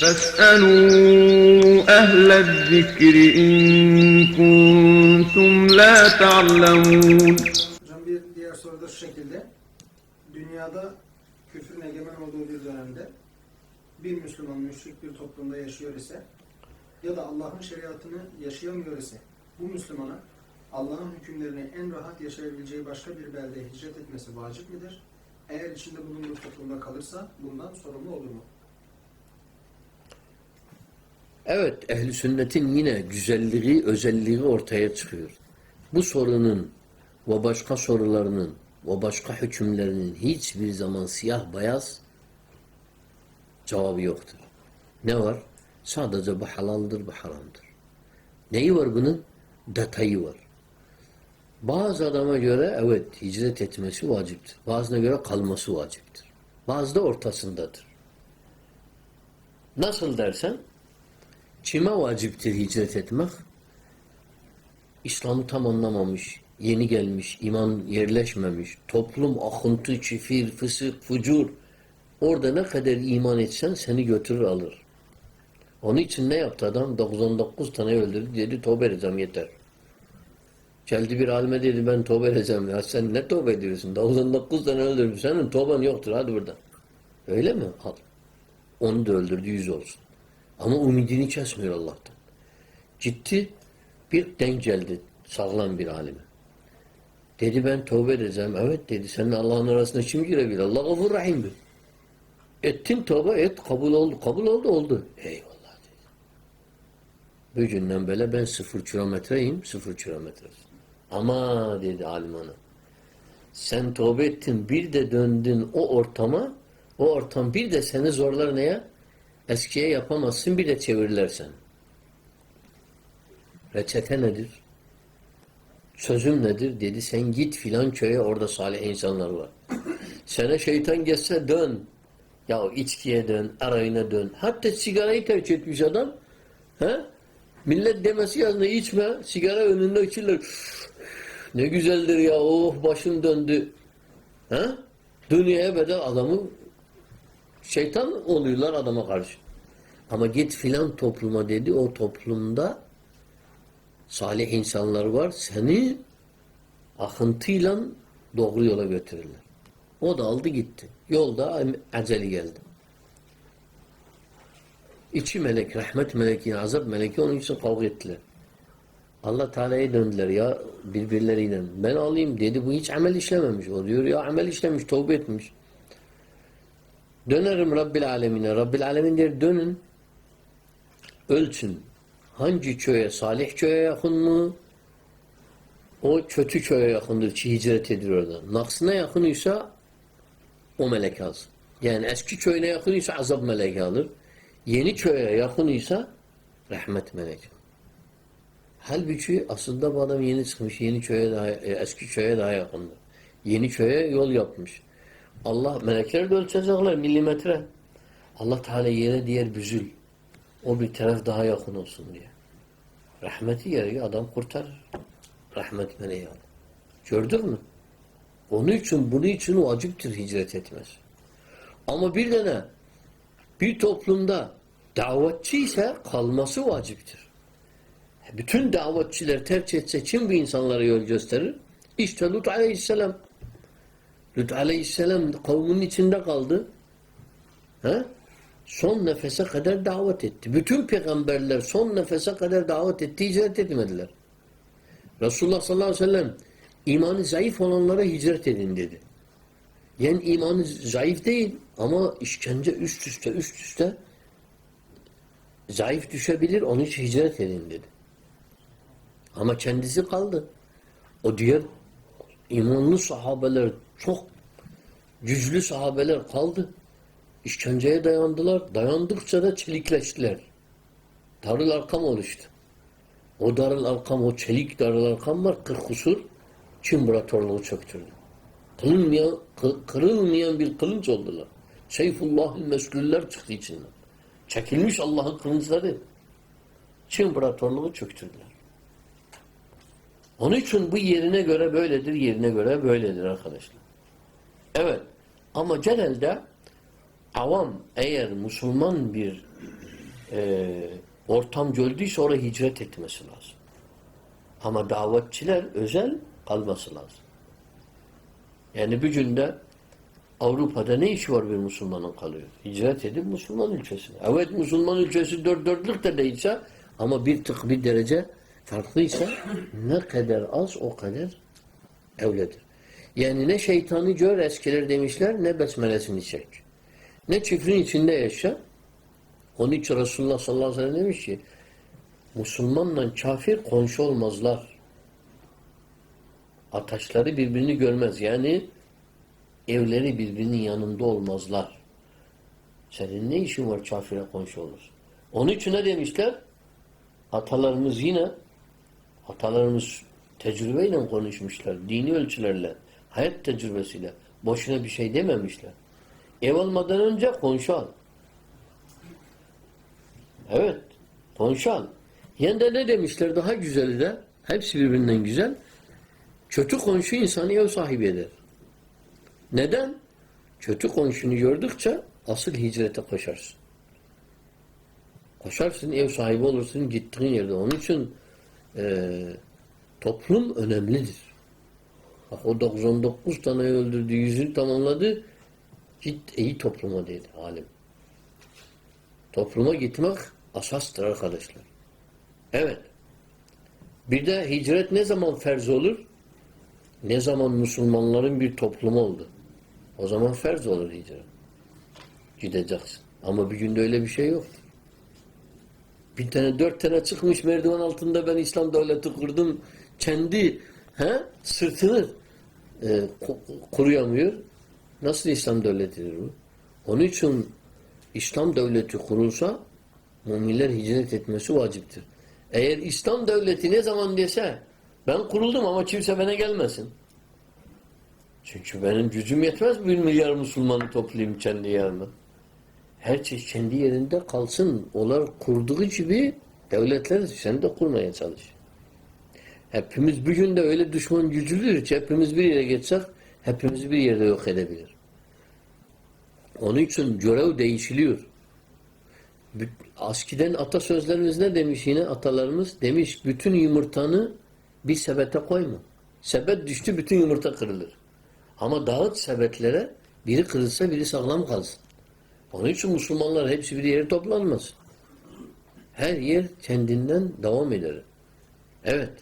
فاسألوا أهل الذكر إن كنتم لا تعلمون Hocam bir diğer soru da şu şekilde. Dünyada küfrün egemen olduğu bir dönemde bir Müslüman müşrik bir toplumda yaşıyor ise ya da Allah'ın şeriatını yaşayamıyor ise bu Müslümana Allah'ın hükümlerini en rahat yaşayabileceği başka bir beldeye hicret etmesi vacip midir? Eğer içinde bulunduğu toplumda kalırsa bundan sorumlu olur mu? Evet, ehli sünnetin yine güzelliği, özelliği ortaya çıkıyor. Bu sorunun ve başka sorularının ve başka hükümlerinin hiçbir zaman siyah beyaz cevabı yoktur. Ne var? Sadece bu halaldır, bu haramdır. Neyi var bunun? Detayı var. Bazı adama göre evet hicret etmesi vaciptir. Bazına göre kalması vaciptir. Bazı da ortasındadır. Nasıl dersen Kime vaciptir hicret etmek? İslam'ı tam anlamamış, yeni gelmiş, iman yerleşmemiş, toplum akıntı, çifir, fısık, fucur. Orada ne kadar iman etsen seni götürür alır. Onun için ne yaptı adam? 99 tane öldürdü dedi tövbe edeceğim yeter. Geldi bir alime dedi ben tövbe edeceğim. Ya sen ne tövbe ediyorsun? 99 tane öldürdü. Senin tövben yoktur hadi buradan. Öyle mi? Al. Onu da öldürdü yüz olsun. Ama umidini kesmiyor Allah'tan. Gitti bir denk geldi sağlam bir alime. Dedi ben tövbe edeceğim. Evet dedi. Senin Allah'ın arasında kim girebilir? Allah gafur rahimdir. Ettin tövbe et. Kabul oldu. Kabul oldu oldu. Eyvallah dedi. Bugünden böyle ben sıfır kilometreyim. Sıfır kilometre. Ama dedi alim ana. Sen tövbe ettin. Bir de döndün o ortama. O ortam bir de seni zorlar neye? Eskiye yapamazsın bir de çevirirlersen. Reçete nedir? Sözüm nedir? Dedi sen git filan köye orada salih insanlar var. Sana şeytan geçse dön. Ya içkiye dön, arayına dön. Hatta sigarayı tercih etmiş adam. He? Millet demesi yazına içme. Sigara önünde içirler. Ne güzeldir ya. Oh başım döndü. He? Dünyaya bedel adamı Şeytan oluyorlar adama karşı. Ama git filan topluma dedi o toplumda salih insanlar var. Seni akıntıyla doğru yola götürürler. O da aldı gitti. Yolda aceli geldi. İçi melek, rahmet meleki, azap meleki onun için kavga ettiler. Allah Teala'ya döndüler ya birbirleriyle. Ben alayım dedi bu hiç amel işlememiş. O diyor ya amel işlemiş, tövbe etmiş. Dönerim Rabbil Alemine. Rabbil Alemin der dönün. Ölçün. Hangi köye? Salih köye yakın mı? O kötü köye yakındır ki hicret ediyor orada. Naksına yakınıysa o melek alsın. Yani eski köyüne yakınıysa azap meleki alır. Yeni köye yakınıysa rahmet meleki. Halbuki aslında bu adam yeni çıkmış. Yeni köye daha, e, eski köye daha yakındır. Yeni köye yol yapmış. Allah melekler de ölçecekler milimetre. Allah Teala yere diğer büzül. O bir taraf daha yakın olsun diye. Rahmeti yere adam kurtarır. Rahmet meleği al. Gördün mü? Onun için, bunun için vaciptir hicret etmez. Ama bir de ne? Bir toplumda davetçi ise kalması vaciptir. Bütün davetçiler tercih etse kim bu insanlara yol gösterir? İşte Lut aleyhisselam. Lut aleyhisselam kavmin içinde kaldı. He? Son nefese kadar davet etti. Bütün peygamberler son nefese kadar davet etti, hicret etmediler. Resulullah sallallahu aleyhi ve sellem imanı zayıf olanlara hicret edin dedi. Yani imanı zayıf değil ama işkence üst üste üst üste zayıf düşebilir, onun için hicret edin dedi. Ama kendisi kaldı. O diğer imanlı sahabeler çok güçlü sahabeler kaldı. İşkenceye dayandılar. Dayandıkça da çelikleştiler. Darıl arkam oluştu. O darıl arkam, o çelik darıl arkam var. Kırk kusur İmparatorluğu çöktürdü. Kırılmayan, kırılmayan bir kılınç oldular. Seyfullah'ın mesulüller çıktı içinden. Çekilmiş Allah'ın kılıçları. Çin İmparatorluğu çöktürdüler. Onun için bu yerine göre böyledir, yerine göre böyledir arkadaşlar. Evet. Ama genelde avam eğer Müslüman bir e, ortam gördüyse oraya hicret etmesi lazım. Ama davetçiler özel kalması lazım. Yani bir günde Avrupa'da ne işi var bir Müslümanın kalıyor? Hicret edip Müslüman ülkesine. Evet Müslüman ülkesi dört dörtlük de değilse ama bir tık bir derece farklıysa ne kadar az o kadar evledir. Yani ne şeytanı gör eskiler demişler ne besmelesini çek. Ne çifrin içinde yaşa. Onun için Resulullah sallallahu aleyhi ve sellem demiş ki Müslümanla kafir komşu olmazlar. Ataşları birbirini görmez. Yani evleri birbirinin yanında olmazlar. Senin ne işin var kafire komşu olur? Onun için ne demişler? Atalarımız yine atalarımız tecrübeyle konuşmuşlar. Dini ölçülerle, hayat tecrübesiyle. Boşuna bir şey dememişler. Ev almadan önce komşu al. Evet. Komşu al. Yani de ne demişler? Daha güzeli de hepsi birbirinden güzel. Kötü komşu insanı ev sahibi eder. Neden? Kötü komşunu gördükçe asıl hicrete koşarsın. Koşarsın, ev sahibi olursun gittiğin yerde. Onun için e, toplum önemlidir. Bak o 99 tane öldürdü, yüzünü tamamladı. Git iyi topluma dedi alim. Topluma gitmek asastır arkadaşlar. Evet. Bir de hicret ne zaman ferz olur? Ne zaman Müslümanların bir toplumu oldu. O zaman ferz olur hicret. Gideceksin. Ama bir günde öyle bir şey yok. Bir tane dört tane çıkmış merdiven altında ben İslam devleti kurdum. Kendi he, sırtını e, ku- kuruyamıyor. Nasıl İslam devletidir bu? Onun için İslam devleti kurulsa müminler hicret etmesi vaciptir. Eğer İslam devleti ne zaman dese ben kuruldum ama kimse bana gelmesin. Çünkü benim gücüm yetmez bir milyar Müslümanı toplayayım kendi yerime. Her şey kendi yerinde kalsın. Onlar kurduğu gibi devletler sen de kurmaya çalış. Hepimiz bir günde öyle düşman güclüdür ki hepimiz bir yere geçsek hepimizi bir yerde yok edebilir. Onun için görev değişiliyor. Askiden atasözlerimiz ne demiş yine atalarımız? Demiş bütün yumurtanı bir sebete koyma. Sebet düştü bütün yumurta kırılır. Ama dağıt sebetlere biri kırılsa biri sağlam kalsın. Onun için Müslümanlar hepsi bir yere toplanmaz. Her yer kendinden devam eder. Evet.